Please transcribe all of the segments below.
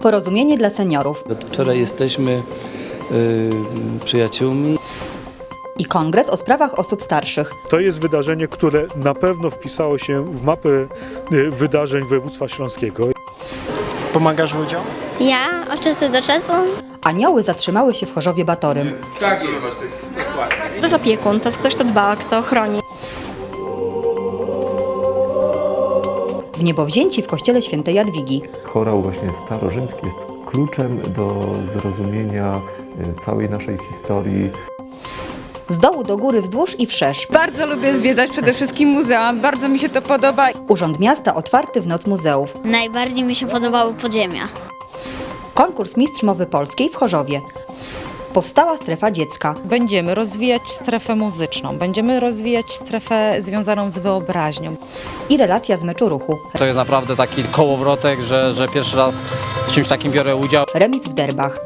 Porozumienie dla seniorów Od wczoraj jesteśmy y, przyjaciółmi. i Kongres o sprawach osób starszych. To jest wydarzenie, które na pewno wpisało się w mapę y, wydarzeń województwa śląskiego. Pomagasz ludziom? Ja od czasu do czasu Anioły zatrzymały się w Chorzowie Batorym. To jest opiekun, to jest ktoś, kto dba, kto chroni. W niebowzięci w kościele świętej Jadwigi. Chorał właśnie starorzymski jest kluczem do zrozumienia e, całej naszej historii. Z dołu do góry wzdłuż i wszerz. Bardzo lubię zwiedzać przede wszystkim muzea, bardzo mi się to podoba. Urząd Miasta otwarty w Noc Muzeów. najbardziej mi się podobały podziemia. Konkurs Mistrz Mowy Polskiej w Chorzowie. Powstała strefa dziecka. Będziemy rozwijać strefę muzyczną, będziemy rozwijać strefę związaną z wyobraźnią. i relacja z meczu ruchu. To jest naprawdę taki kołowrotek, że, że pierwszy raz w czymś takim biorę udział. Remis w derbach.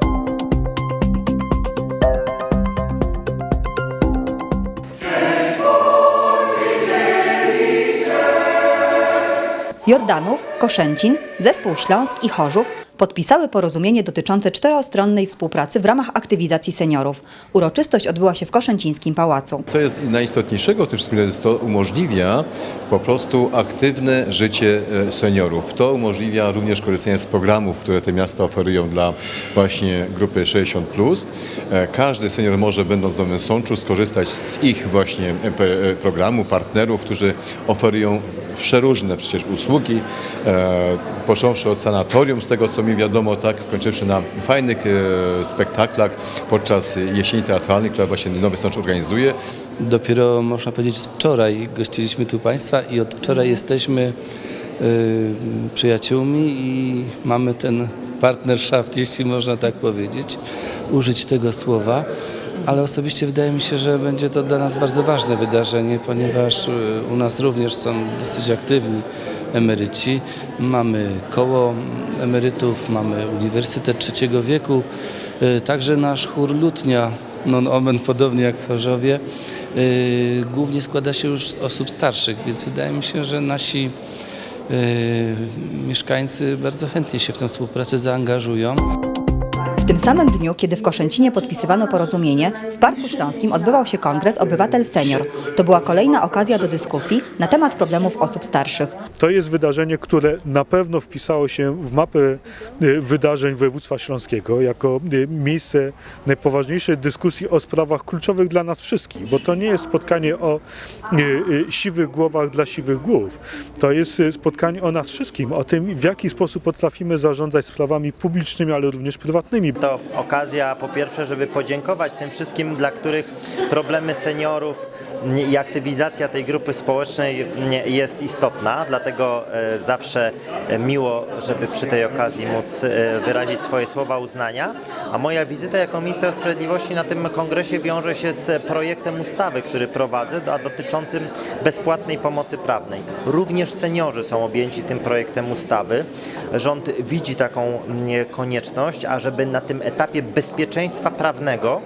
Jordanów, Koszęcin, Zespół Śląsk i Chorzów podpisały porozumienie dotyczące czterostronnej współpracy w ramach aktywizacji seniorów. Uroczystość odbyła się w Koszęcińskim Pałacu. Co jest najistotniejszego w tym wszystkim, jest to umożliwia po prostu aktywne życie e, seniorów. To umożliwia również korzystanie z programów, które te miasta oferują dla właśnie grupy 60+. E, Każdy senior może, będąc w Nowym Sączu, skorzystać z ich właśnie e, programu, partnerów, którzy oferują przeróżne przecież usługi, począwszy od sanatorium, z tego co mi wiadomo, tak, skończywszy na fajnych e, spektaklach podczas jesieni teatralnej, która właśnie Nowy Sącz organizuje. Dopiero można powiedzieć wczoraj gościliśmy tu Państwa i od wczoraj jesteśmy y, przyjaciółmi i mamy ten partnerschaft, jeśli można tak powiedzieć, użyć tego słowa. Ale osobiście wydaje mi się, że będzie to dla nas bardzo ważne wydarzenie, ponieważ y, u nas również są dosyć aktywni emeryci. Mamy koło emerytów, mamy Uniwersytet Trzeciego Wieku, y, także nasz chór Lutnia, non omen, podobnie jak w Chorzowie, y, głównie składa się już z osób starszych, więc wydaje mi się, że nasi y, mieszkańcy bardzo chętnie się w tę współpracę zaangażują. W tym samym dniu, kiedy w Koszęcinie podpisywano porozumienie, w Parku Śląskim odbywał się kongres Obywatel Senior. To była kolejna okazja do dyskusji na temat problemów osób starszych. To jest wydarzenie, które na pewno wpisało się w mapę y, wydarzeń województwa śląskiego jako y, miejsce najpoważniejszej dyskusji o sprawach kluczowych dla nas wszystkich, bo to nie jest spotkanie o y, siwych głowach dla siwych głów. To jest spotkanie o nas wszystkim, o tym, w jaki sposób potrafimy zarządzać sprawami publicznymi, ale również prywatnymi. To okazja po pierwsze, żeby podziękować tym wszystkim, dla których problemy seniorów i aktywizacja tej grupy społecznej jest istotna, dlatego e, zawsze miło, żeby przy tej okazji móc e, wyrazić swoje słowa uznania. A moja wizyta jako minister sprawiedliwości na tym kongresie wiąże się z projektem ustawy, który prowadzę, a dotyczącym bezpłatnej pomocy prawnej. Również seniorzy są objęci tym projektem ustawy. Rząd widzi taką mm, konieczność, ażeby na tym etapie bezpieczeństwa prawnego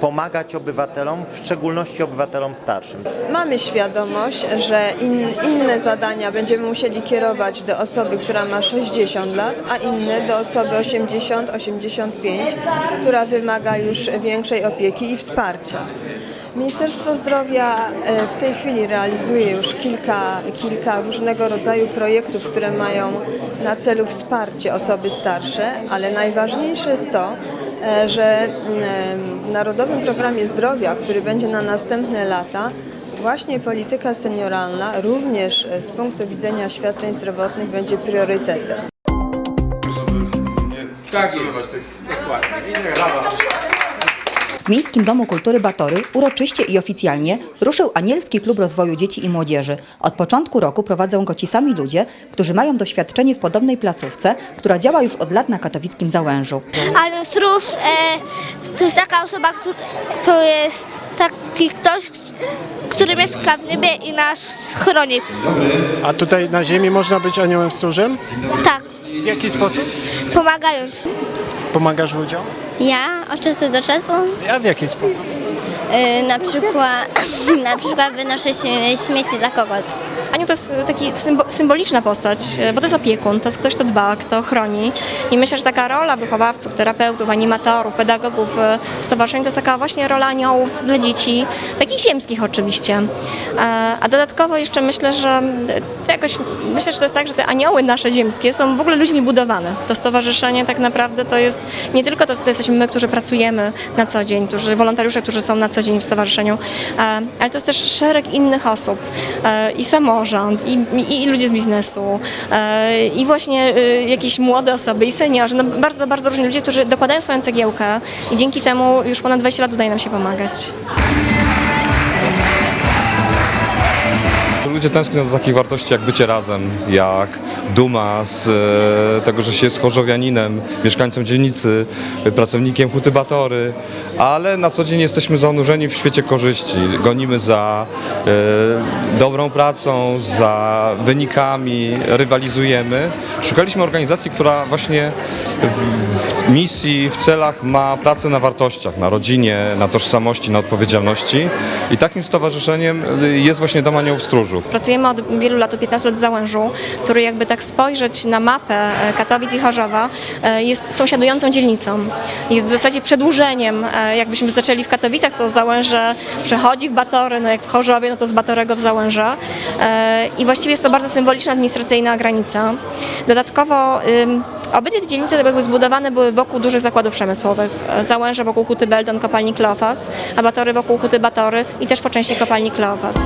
pomagać obywatelom, w szczególności obywatelom starszym. Mamy świadomość, że in, inne zadania będziemy musieli kierować do osoby, która ma 60 lat, a inne do osoby 80-85, która wymaga już większej opieki i wsparcia. Ministerstwo Zdrowia e, w tej chwili realizuje już kilka, kilka różnego rodzaju projektów, które mają na celu wsparcie osoby starsze, ale najważniejsze jest to, że mm, w Narodowym Programie Zdrowia, który będzie na następne lata, właśnie polityka senioralna również e, z punktu widzenia świadczeń zdrowotnych będzie priorytetem. W Miejskim Domu Kultury Batory uroczyście i oficjalnie ruszył Anielski Klub Rozwoju Dzieci i Młodzieży. Od początku roku prowadzą go ci sami ludzie, którzy mają doświadczenie w podobnej placówce, która działa już od lat na katowickim Załężu. Ale stróż e, to jest taka osoba, to jest taki ktoś, który mieszka w niebie i nas chroni. A tutaj na ziemi można być aniołem stróżem? Tak, W jaki sposób? pomagając. Pomagasz ludziom? Ja od czasu do czasu A w jaki sposób? na przykład na przykład wynoszę śmieci za kogoś. A anioł to jest taki symbo, symboliczna postać, e, bo to jest opiekun, to jest ktoś, kto dba, kto chroni. I myślę, że taka rola wychowawców, terapeutów, animatorów, pedagogów e, stowarzyszeń to jest taka właśnie rola aniołów dla dzieci, takich ziemskich oczywiście. E, A dodatkowo jeszcze myślę, że jakoś, myślę, że to jest tak, że te anioły nasze ziemskie są w ogóle ludźmi budowane. To stowarzyszenie tak naprawdę to jest nie tylko to, to jesteśmy my, którzy pracujemy na co dzień, którzy, wolontariusze, którzy są na co dzień w stowarzyszeniu, ale to jest też szereg innych osób i samorząd, i, i, i ludzie z biznesu, e, i właśnie e, jakieś młode osoby, i seniorzy, no bardzo, bardzo różni ludzie, którzy dokładają swoją cegiełkę i dzięki temu już ponad 20 lat udaje nam się pomagać. Ludzie tęsknią do takich wartości jak bycie razem, jak duma z e, tego, że się jest chorzowianinem, mieszkańcem dzielnicy, pracownikiem Huty Batory, ale na co dzień jesteśmy zanurzeni w świecie korzyści. Gonimy za e, dobrą pracą, za wynikami, rywalizujemy. Szukaliśmy organizacji, która właśnie w, misji, w celach ma pracę na wartościach, na rodzinie, na tożsamości, na odpowiedzialności i takim stowarzyszeniem jest właśnie Dom Aniołów Stróżów. Pracujemy od wielu lat, od 15 lat w Załężu, który jakby tak spojrzeć na mapę e, Katowic i Chorzowa e, jest sąsiadującą dzielnicą. Jest w zasadzie przedłużeniem, e, jakbyśmy zaczęli w Katowicach, to Załęże przechodzi w Batory, no jak w Chorzowie, no to z Batorego w Załęże. I właściwie jest to bardzo symboliczna administracyjna granica. Dodatkowo Obydwie te dzielnice były zbudowane były wokół dużych zakładów przemysłowych. Załęże wokół Huty Beldon, kopalni Kleofas, a Batory wokół Huty Batory i też po części kopalni Kleofas.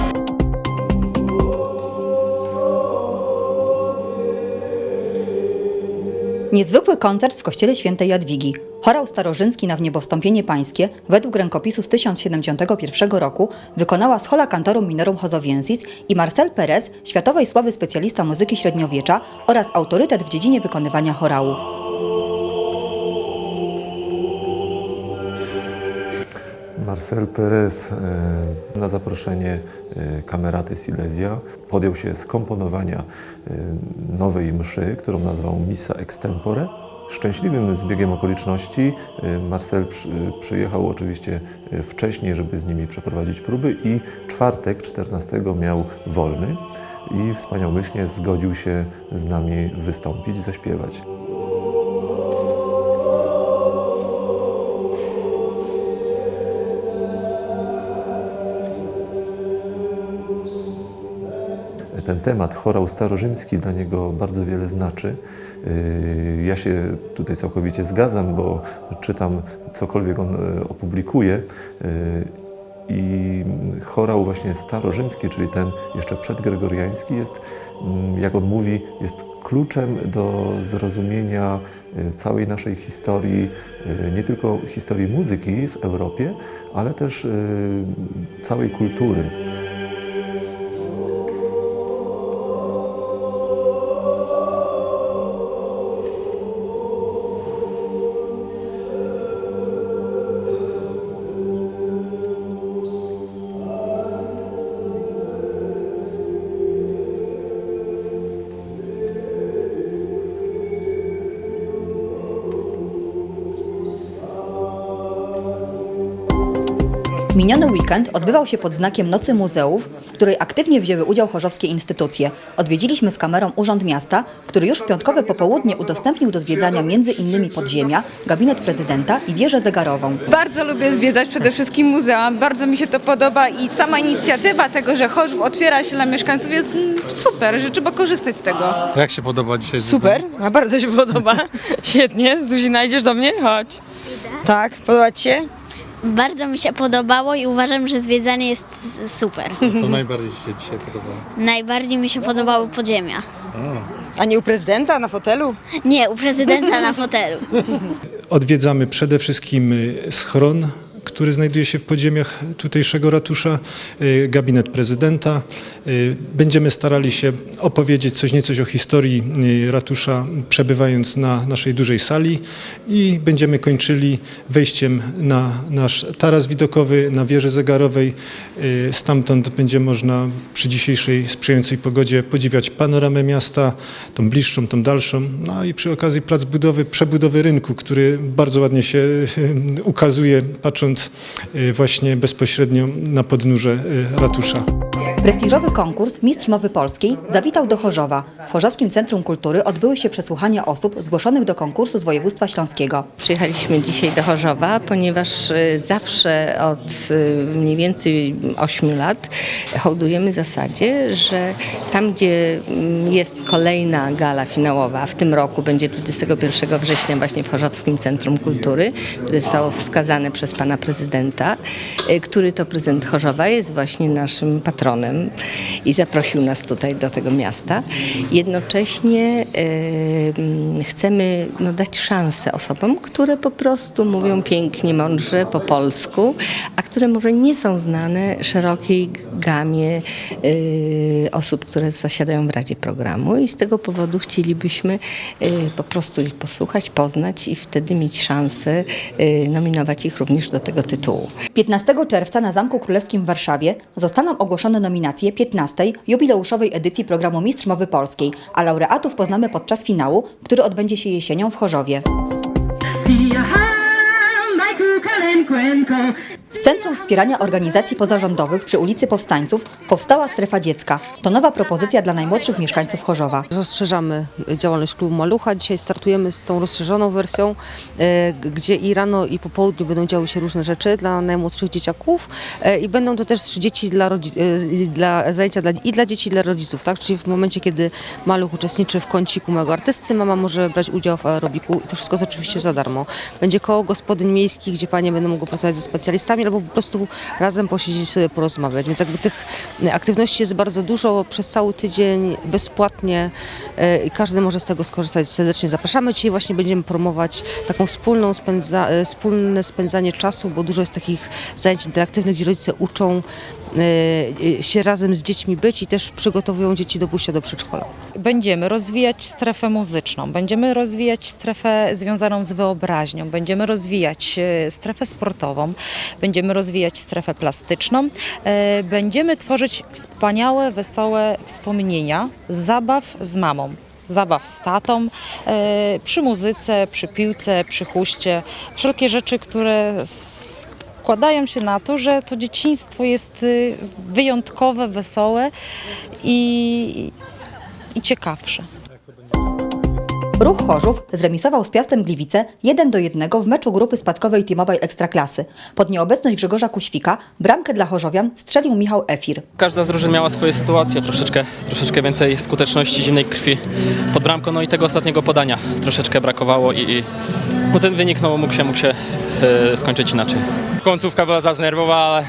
Niezwykły koncert w kościele świętej Jadwigi. Chorał starożyński na wniebowstąpienie pańskie według rękopisu z 1071 roku wykonała Schola Cantorum Minorum Chozowiensis i Marcel Perez, światowej sławy specjalista muzyki średniowiecza oraz autorytet w dziedzinie wykonywania chorałów. Marcel Perez e, na zaproszenie e, Kameraty Silesia podjął się skomponowania e, nowej mszy, którą nazwał Missa Extempore. Szczęśliwym zbiegiem okoliczności Marcel przy, przyjechał oczywiście wcześniej, żeby z nimi przeprowadzić próby i czwartek 14 miał wolny i wspaniałomyślnie zgodził się z nami wystąpić, zaśpiewać. Ten temat, chorał starorzymski, dla niego bardzo wiele znaczy. Yy, Ja się tutaj całkowicie zgadzam, bo czytam cokolwiek on e, opublikuje. Yy, I chorał właśnie starorzymski, czyli ten jeszcze przedgregoriański jest, mm, jak on mówi, jest kluczem do zrozumienia e, całej naszej historii, e, nie tylko historii muzyki w Europie, ale też całej kultury. Miniony weekend odbywał się pod znakiem Nocy Muzeów, w której aktywnie wzięły udział chorzowskie instytucje. Odwiedziliśmy z kamerą Urząd Miasta, który już w piątkowe popołudnie udostępnił do zwiedzania między innymi podziemia, gabinet prezydenta i wieżę zegarową. Bardzo lubię zwiedzać przede wszystkim muzea, bardzo mi się to podoba i sama inicjatywa tego, że Chorzów otwiera się dla mieszkańców jest super, że trzeba korzystać z tego. Jak się podoba dzisiaj? Super, a bardzo się podoba. Świetnie. Zuzina, idziesz do mnie? Chodź. Tak, podoba Ci się? Bardzo mi się podobało i uważam, że zwiedzanie jest super. Co najbardziej Ci się dzisiaj podobało? Najbardziej mi się podobały podziemia. A nie u prezydenta na fotelu? Nie, u prezydenta na fotelu. Odwiedzamy przede wszystkim schron, który znajduje się w podziemiach tutejszego ratusza, y, gabinet prezydenta. Y, Będziemy starali się opowiedzieć coś niecoś o historii y, ratusza, przebywając na naszej dużej sali i będziemy kończyli wejściem na nasz taras widokowy, na wieży zegarowej. Stamtąd będzie można przy dzisiejszej sprzyjającej pogodzie podziwiać panoramę miasta, tą bliższą, tą dalszą, no i przy okazji prac budowy, przebudowy rynku, który bardzo ładnie się ukazuje, patrząc y, właśnie bezpośrednio na podnóże y, ratusza. Prestiżowy konkurs Mistrz Mowy Polskiej zawitał do Chorzowa. W Chorzowskim Centrum Kultury odbyły się przesłuchania osób zgłoszonych do konkursu z województwa śląskiego. Przyjechaliśmy dzisiaj do Chorzowa, ponieważ y, zawsze od y, mniej więcej 8 lat hołdujemy zasadzie, że tam, gdzie mm, jest kolejna gala finałowa, w tym roku będzie 21 września właśnie w Chorzowskim Centrum Kultury, które zostało wskazane przez pana prezydenta, y, który to prezydent Chorzowa jest właśnie naszym patronem i zaprosił nas tutaj do tego miasta. Jednocześnie chcemy no, dać szansę osobom, które po prostu mówią pięknie, mądrze po polsku, a które może nie są znane szerokiej gamie y, osób, które zasiadają w Radzie Programu i z tego powodu chcielibyśmy y, po prostu ich posłuchać, poznać i wtedy mieć szansę y, nominować ich również do tego tytułu. 15 czerwca na Zamku Królewskim w Warszawie zostaną ogłoszone nominacje 15. jubileuszowej edycji programu Mistrz Mowy Polskiej, a laureatów poznamy podczas finału, który odbędzie się jesienią w Chorzowie. W Centrum Wspierania Organizacji Pozarządowych przy ulicy Powstańców powstała Strefa Dziecka. To nowa propozycja dla najmłodszych mieszkańców Chorzowa. Rozszerzamy działalność klubu Malucha. Dzisiaj startujemy z tą rozszerzoną wersją, e, gdzie i rano i po południu będą działy się różne rzeczy dla najmłodszych dzieciaków e, i będą to też dzieci dla, e, dla zajęcia dla, i dla dzieci i dla rodziców, tak? Czyli w momencie, kiedy maluch uczestniczy w kąciku małego artysty, mama może brać udział w aerobiku i to wszystko jest oczywiście za darmo. Będzie koło gospodyń miejskich, gdzie panie będą mogły pracować ze specjalistami albo po prostu razem posiedzieć sobie porozmawiać. Więc jakby tych aktywności jest bardzo dużo przez cały tydzień bezpłatnie e, i każdy może z tego skorzystać. Serdecznie zapraszamy. Dzisiaj właśnie będziemy promować taką wspólną spędza, e, wspólne spędzanie czasu, bo dużo jest takich zajęć interaktywnych, gdzie rodzice uczą się razem z dziećmi być i też przygotowują dzieci do pójścia do przedszkola. Będziemy rozwijać strefę muzyczną, będziemy rozwijać strefę związaną z wyobraźnią, będziemy rozwijać e, strefę sportową, będziemy rozwijać strefę plastyczną, będziemy tworzyć wspaniałe, wesołe wspomnienia zabaw z mamą. Zabaw z tatą, przy muzyce, przy piłce, przy huście. Wszelkie rzeczy, które składają się na to, że to dzieciństwo jest y, wyjątkowe, wesołe i, i ciekawsze. Ruch Chorzów zremisował z Piastem Gliwice 1 do 1 w meczu grupy spadkowej T-Mobile Ekstraklasy. Pod nieobecność Grzegorza Kuświka bramkę dla Chorzowian strzelił Michał Efir. Każda z drużyn miała swoje sytuacje, troszeczkę, troszeczkę więcej skuteczności, zimnej krwi pod bramką, no i tego ostatniego podania troszeczkę brakowało i, i no ten wynik no, mógł się, mógł się e, skończyć inaczej. Końcówka była zaznerwowa, ale,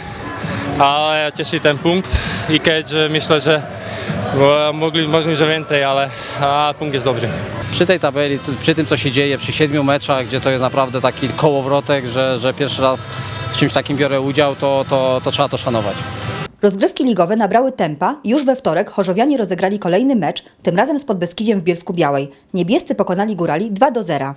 ale cieszy ten punkt i Cage myślę, że bo mogli możliwe więcej, ale a, punkt jest dobry. Przy tej tabeli, przy tym co się dzieje, przy siedmiu meczach, gdzie to jest naprawdę taki kołowrotek, że, że pierwszy raz w czymś takim biorę udział, to, to, to trzeba to szanować. Rozgrywki ligowe nabrały tempa już we wtorek Chorzowianie rozegrali kolejny mecz, tym razem z Podbeskidziem w Bielsku Białej. Niebiescy pokonali Górali 2 do 0.